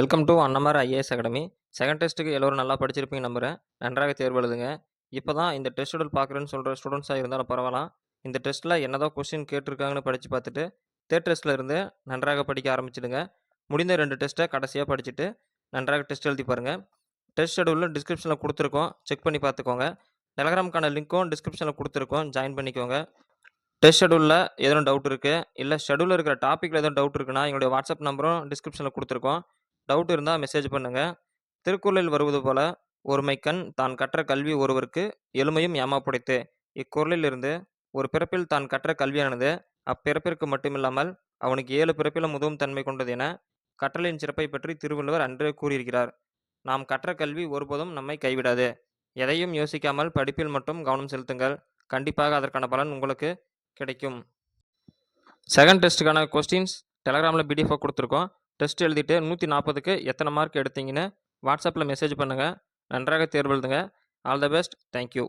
Welcome to Annamar IAS academy. Second டெஸ்ட்டுக்கு எல்லோரும் நல்லா படிச்சிருப்பீங்க நம்புகிறேன் நன்றாக தேர்வு எழுதுங்க. இப்போ தான் இந்த டெஸ்ட் ஷெடியூல் பார்க்குறேன்னு சொல்கிற ஸ்டூடெண்ட்ஸாக இருந்தாலும் பரவாயில்ல இந்த டெஸ்ட்டில் என்னதான் கொஸ்டின் கேட்டிருக்காங்கன்னு படித்து பார்த்துட்டு தேர்ட் டெஸ்ட்டில் இருந்து நன்றாக படிக்க ஆரம்பிச்சிடுங்க. முடிந்த ரெண்டு டெஸ்ட்டை கடைசியாக படிச்சுட்டு நன்றாக டெஸ்ட் எழுதி பாருங்கள் டெஸ்ட் ஷெடியூலில் டிஸ்கிரிப்ஷனில் கொடுத்துருக்கோம். செக் பண்ணி பார்த்துக்கோங்க. டெலகிராமுக்கான லிங்க்கும் டிஸ்கிரிப்ஷனில் கொடுத்துருக்கோம். ஜாயின் பண்ணிக்கோங்க. டெஸ்ட் ஷெடியூலில் எதுவும் டவுட் இருக்குது இல்லை ஷெடியூலில் இருக்கிற டாப்பிக்கில் எதுவும் டவுட் இருக்குன்னா எங்களுடைய வாட்ஸ்அப் நம்பரும் டிஸ்கிரிப்ஷனில் கொடுத்துருக்கோம். டவுட் இருந்தால் மெசேஜ் பண்ணுங்கள் திருக்குறளில் வருவது போல ஒருமைக்கண் தான் கற்ற கல்வி ஒருவருக்கு எளிமையும் ஏமாப்புடைத்து. இக்குறளிலிருந்து ஒரு பிறப்பில் தான் கற்ற கல்வியானது அப்பிறப்பிற்கு மட்டுமில்லாமல் அவனுக்கு ஏழு பிறப்பிலும் உதவும் தன்மை கொண்டது என கற்றலின் சிறப்பை பற்றி திருவள்ளுவர் அன்றே கூறியிருக்கிறார். நாம் கற்ற கல்வி ஒருபோதும் நம்மை கைவிடாது. எதையும் யோசிக்காமல் படிப்பில் மட்டும் கவனம் செலுத்துங்கள். கண்டிப்பாக அதற்கான பலன் உங்களுக்கு கிடைக்கும். செகண்ட் டெஸ்ட்டுக்கான கொஸ்டின்ஸ் டெலகிராமில் பிடிஎஃபாக கொடுத்துருக்கோம். டெஸ்ட் எழுதிட்டு நூற்றி நாற்பதுக்கு எத்தனை மார்க் எடுத்தீங்கன்னு வாட்ஸ்அப்பில் மெசேஜ் பண்ணுங்கள் நன்றாக தேர்வு எழுதுங்க ஆல் த பெஸ்ட். தேங்க்யூ.